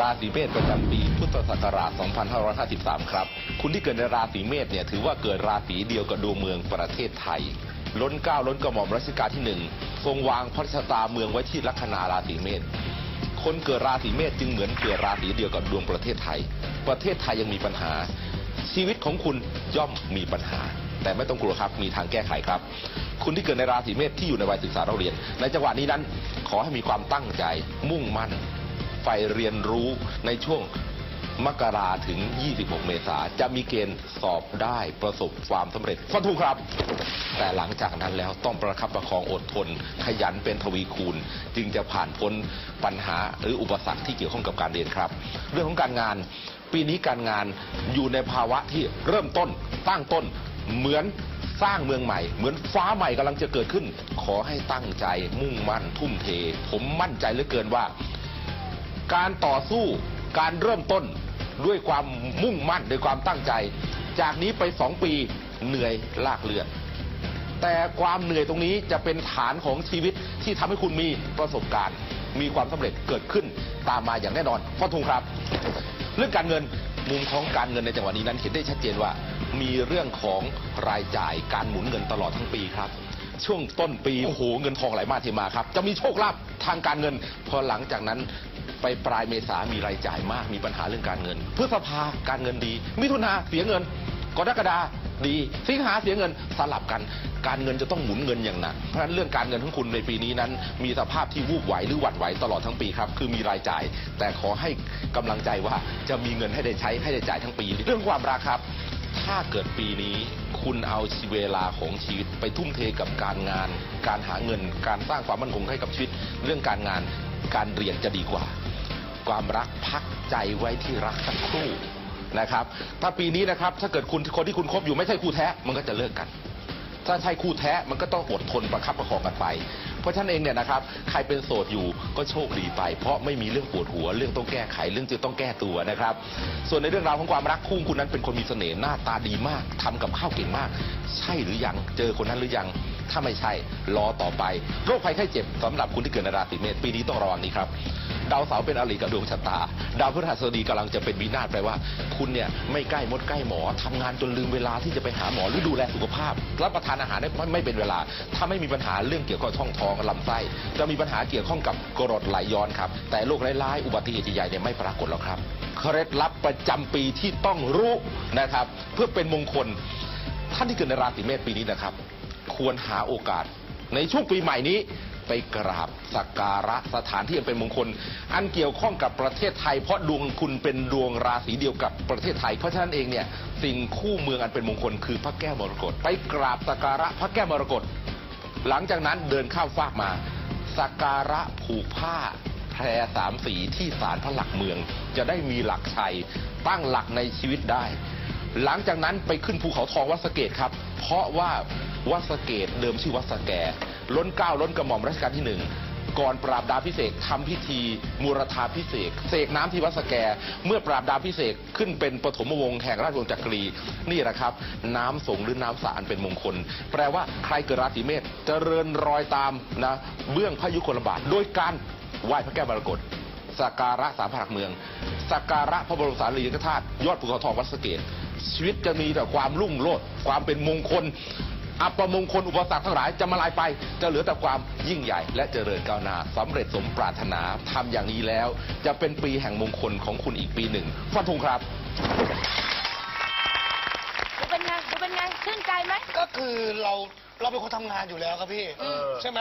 ราศีเมษประจำปีพุทธศักราช 2553 ครับ คุณที่เกิดในราศีเมษเนี่ยถือว่าเกิดราศีเดียวกับดวงเมืองประเทศไทย ล้นเก้าล้นกระหม่อมรัชกาลที่หนึ่งทรงวางพระชะตาเมืองไว้ที่ลัคนาราศีเมษ คนเกิดราศีเมษจึงเหมือนเกิดราศีเดียวกับดวงประเทศไทย ประเทศไทยยังมีปัญหา ชีวิตของคุณย่อมมีปัญหา แต่ไม่ต้องกลัวครับมีทางแก้ไขครับ คุณที่เกิดในราศีเมษที่อยู่ในวัยศึกษาเราเรียน ในจังหวะนี้นั้นขอให้มีความตั้งใจมุ่งมั่น ใฝ่เรียนรู้ในช่วงมกราถึง 26 เมษาจะมีเกณฑ์สอบได้ประสบความสำเร็จฟันธงครับ แต่หลังจากนั้นแล้วต้องประคับประคองอดทน ขยันเป็นทวีคูณ จึงจะผ่านพ้นปัญหาหรืออุปสรรคที่เกี่ยวข้องกับการเรียนครับ เรื่องของการงาน ปีนี้การงานอยู่ในภาวะที่เริ่มต้นตั้งต้นเหมือนสร้างเมืองใหม่ เหมือนฟ้าใหม่กำลังจะเกิดขึ้น ขอให้ตั้งใจมุ่งมั่นทุ่มเท ผมมั่นใจเหลือเกินว่า การต่อสู้การเริ่มต้นด้วยความมุ่งมั่นด้วยความตั้งใจ จากนี้ไปสองปีเหนื่อยลากเลือดแต่ความเหนื่อยตรงนี้จะเป็นฐานของชีวิตที่ทำให้คุณมีประสบการณ์ มีความสำเร็จเกิดขึ้นตามมาอย่างแน่นอนพ่อทุงครับ เรื่องการเงินมุมของการเงินในจังหวะนี้นั้นเห็นได้ชัดเจนว่า มีเรื่องของรายจ่ายการหมุนเงินตลอดทั้งปีครับ ช่วงต้นปีโอ้โหเงินทองไหลมาเทมาครับ จะมีโชคลาภทางการเงิน พอหลังจากนั้น ไปปลายเมษามีรายจ่ายมากมีปัญหาเรื่องการเงินพฤษภาการเงินดี มิถุนาเสียเงินกรกฎาดีสิงหาเสียเงินสลับกัน การเงินจะต้องหมุนเงินอย่างหนักเพราะฉะนั้นเรื่องการเงินของคุณในปีนี้นั้น มีสภาพที่วูบไหวหรือหวั่นไหวตลอดทั้งปีครับคือมีรายจ่าย แต่ขอให้กำลังใจว่าจะมีเงินให้ได้ใช้ให้ได้จ่ายทั้งปี เรื่องความรักครับ ถ้าเกิดปีนี้ คุณเอาเวลาของชีวิตไปทุ่มเทกับการงาน การหาเงิน การสร้างความมั่นคงให้กับชีวิต เรื่องการงานการเรียนจะดีกว่า ความรักพักใจไว้ที่รักสักครู่นะครับ ถ้าปีนี้นะครับถ้าเกิดคุณคนที่คุณคบอยู่ไม่ใช่คู่แท้มันก็จะเลิกกัน ถ้าใช่คู่แท้มันก็ต้องอดทนประคับประคองกันไป เพราะฉะนั้นเองเนี่ยนะครับใครเป็นโสดอยู่ก็โชคดีไป เพราะไม่มีเรื่องปวดหัวเรื่องต้องแก้ไขเรื่องจะต้องแก้ตัวนะครับ ส่วนในเรื่องราวของความรักคู่คุณนั้นเป็นคนมีเสน่ห์หน้าตาดีมากทำกับข้าวเก่งมาก ใช่หรือยังเจอคนนั้นหรือยัง ถ้าไม่ใช่รอต่อไปโรคภัยไข้เจ็บสำหรับคุณที่เกิดในราศีเมษปีนี้ต้องระวังนี้ครับดาวเสาร์เป็นอริกับดวงชะตา ดาวพฤหัสบดีกำลังจะเป็นวินาศแปลว่า คุณเนี่ยไม่ใกล้มดใกล้หมอทำงานจนลืมเวลาที่จะไปหาหมอหรือดูแลสุขภาพ รับประทานอาหารได้ไม่ไม่เป็นเวลา ถ้าไม่มีปัญหาเรื่องเกี่ยวกับช่องท้องลำไส้ จะมีปัญหาเกี่ยวข้องกับกรดไหลย้อนครับ แต่โรคร้ายๆอุบัติเหตุใหญ่ๆเนี่ยไม่ปรากฏหรอกครับเคล็ดลับประจำปีที่ต้องรู้นะครับ เพื่อเป็นมงคลท่านที่เกิดในราศีเมษปีนี้นะครับ ควรหาโอกาส ในช่วงปีใหม่นี้ไปกราบสักการะสถานที่อันเป็นมงคล อันเกี่ยวข้องกับประเทศไทย เพราะดวงคุณเป็นดวงราศีเดียวกับประเทศไทย เพราะฉะนั้นเองเนี่ยสิ่งคู่เมืองอันเป็นมงคลคือพระแก้วมรกตไปกราบสักการะพระแก้วมรกตหลังจากนั้นเดินข้ามฟากมาสักการะผูกผ้าแพรสามสีที่ศาลพระหลักเมือง จะได้มีหลักชัยตั้งหลักในชีวิตได้ หลังจากนั้นไปขึ้นภูเขาทองวัดสเกตครับ เพราะว่า วัดสะเกตเดิมชื่อวัดสะแก่ล้นเกล้าล้นกระหม่อมรัชกาลที่หนึ่งก่อนปราบดาพิเศษกทำพิธีมูรธาพิเศษเสกน้ำที่วัดสแก เมื่อปราบดาพิเศษขึ้นเป็นปฐมวงศ์แห่งราชวงศ์จักรี นี่แหละครับ น้ำสงหรือน้ำสารเป็นมงคล แปลว่าใครเกิดราศีเมษเจริญรอยตามนะเบื้องพระยุคลบาท โดยการไหว้พระแก้วมรกตสักการะสามพระหลักเมืองสักการะพระบรมสารีริกธาตุยอดภูเขาทองวัดสเกตชีวิตจะมีแต่ความรุ่งโรจน์ความเป็นมงคล อัปมงคลอุปสรรคทั้งหลายจะมาลายไป จะเหลือแต่ความยิ่งใหญ่ และเจริญก้าวหน้าสำเร็จสมปรารถนาทำอย่างนี้แล้ว จะเป็นปีแห่งมงคลของคุณอีกปีหนึ่งฟันธงครับดูเป็นไงดูเป็นไงชื่นใจไหมก็คือเราเราเป็นคนทำงานอยู่แล้วครับพี่เออใช่ไหม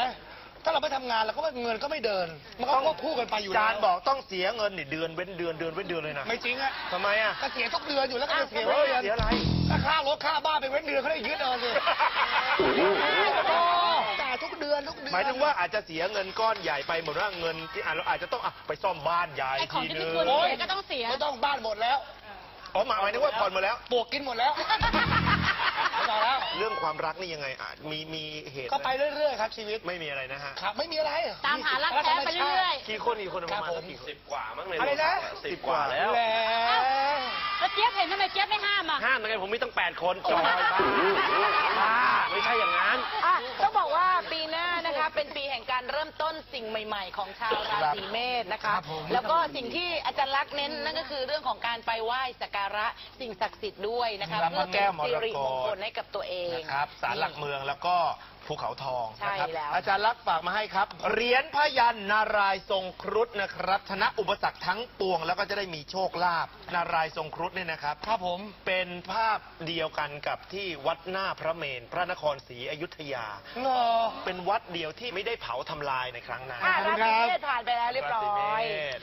ถ้าเราไม่ทำงานเราก็เงินก็ไม่เดิน มันก็ควบคู่กันไปอยู่แล้วจานบอกต้องเสียเงินนี่เดือนเว้นเดือนเดือนเว้นเดือนเลยนะไม่จริงอะทำไมอะก็เสียทุกเดือนอยู่แล้วก็จะเสียเฮ้เว้นยเดือนเสียอะไร ถ้าค่ารถค่าบ้านไปเว้นเดือนเขาได้ยึดเอาสิจ่ายทุกเดือนทุกเดือนหมายถึงว่าอาจจะเสียเงินก้อนใหญ่ไปหมดว่าเงินที่อะเราอาจจะต้องอะไปซ่อมบ้านใหญ่ไอ้ของทีที่นึพี่งควรโอ๊ยเสียก็ต้องเสีย ไม่ต้องบ้านหมดแล้ว อ๋อหมายถึงว่าผ่อนหมาแล้ว ปวกกินหมดแล้ว ไม่ต้องแล้ว เรื่องความรักนี่ยังไงอะมีมีเหตุก็ไปไหมเรื่อยๆครับชีวิตไม่มีอะไรนะฮะครับไม่มีอะไรตามหารักแท้ไปเรื่อย กี่คนกี่คนประมาณครับผมกี่คนสิบกว่ามั้งเลยอะไรนะสิบกว่าแล้วแหละๆแล้วเจี๊ยบเห็นเห็นทำไมเจี๊ยบไม่ห้ามอะห้ามยังไงผมมีตั้งแปดคนจอยบ้าบ้าไม่ใช่อย่างนั้นอะต้องบอกว่าปีหน้า นะคะเป็นปีแห่งการเริ่มต้นสิ่งใหม่ ๆ ของชาวราศีเมษนะคะ ครับผม แล้วก็สิ่งที่อาจารย์ลักษณ์เน้นนั่นก็คือเรื่องของการไปไหว้สักการะสิ่งศักดิ์สิทธิ์ด้วยนะคะรับเพื่อพระแก้เป็นวมรกตสิริมงคลให้กับตัวเอง นะครับศาลหลักเมืองแล้วก็ภูเขาทองใช่นะครับแล้ว อาจารย์ลักษณ์ฝากมาให้ครับ เหรียญพยันนารายณ์ทรงครุฑนะครับชนะอุปสรรคทั้งปวง แล้วก็จะได้มีโชคลาภนารายณ์ทรงครุฑเนี่ยนะครับ ครับผม เป็นภาพเดียวกันกับที่วัดหน้าพระเมรุพระนครศรีอยุธยา เหรอ เป็นวัดเดียวที่ไม่ได้เผาทำลายในครั้งนั้น อะขอบคุราณครับศีเมษผ่านไปแล้วเรียบร้อยราศีเมษ